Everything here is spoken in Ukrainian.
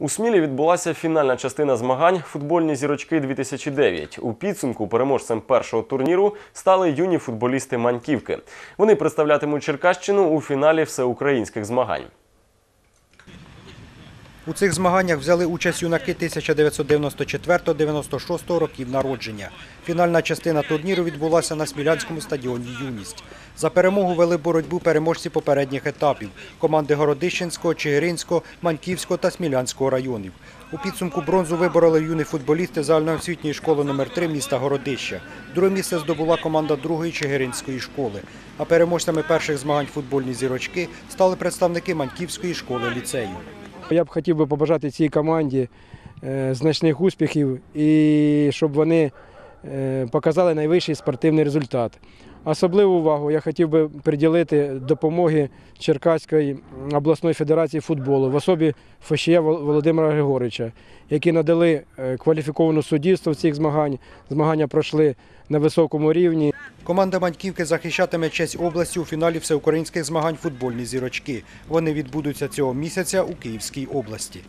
У Смілі відбулася фінальна частина змагань Футбольні зірочки 2009 У підсумку переможцем першого турніру стали юні футболісти Маньківки. Вони представлятимуть Черкащину у фіналі всеукраїнських змагань. У цих змаганнях взяли участь юнаки 1994-96 років народження. Фінальна частина турніру відбулася на Смілянському стадіоні «Юність». За перемогу вели боротьбу переможці попередніх етапів – команди Городищенського, Чигиринського, Маньківського та Смілянського районів. У підсумку бронзу вибороли юні футболісти загальноосвітньої школи номер 3 міста Городища. Друге місце здобула команда другої Чигиринської школи. А переможцями перших змагань футбольні зірочки стали представники Маньківської школи ліцею. Я б хотів би побажати цій команді е, значних успіхів і щоб вони показали найвищий спортивний результат. Особливу увагу я хотів би приділити допомоги Черкаської обласної федерації футболу в особі Фещія Вол- Володимира Григоровича, які надали е, кваліфіковану суддівство в цих змагань. Змагання пройшли на високому рівні. Команда Маньківки захищатиме честь області у фіналі всеукраїнських змагань футбольні зірочки. Вони відбудуться цього місяця у Київській області.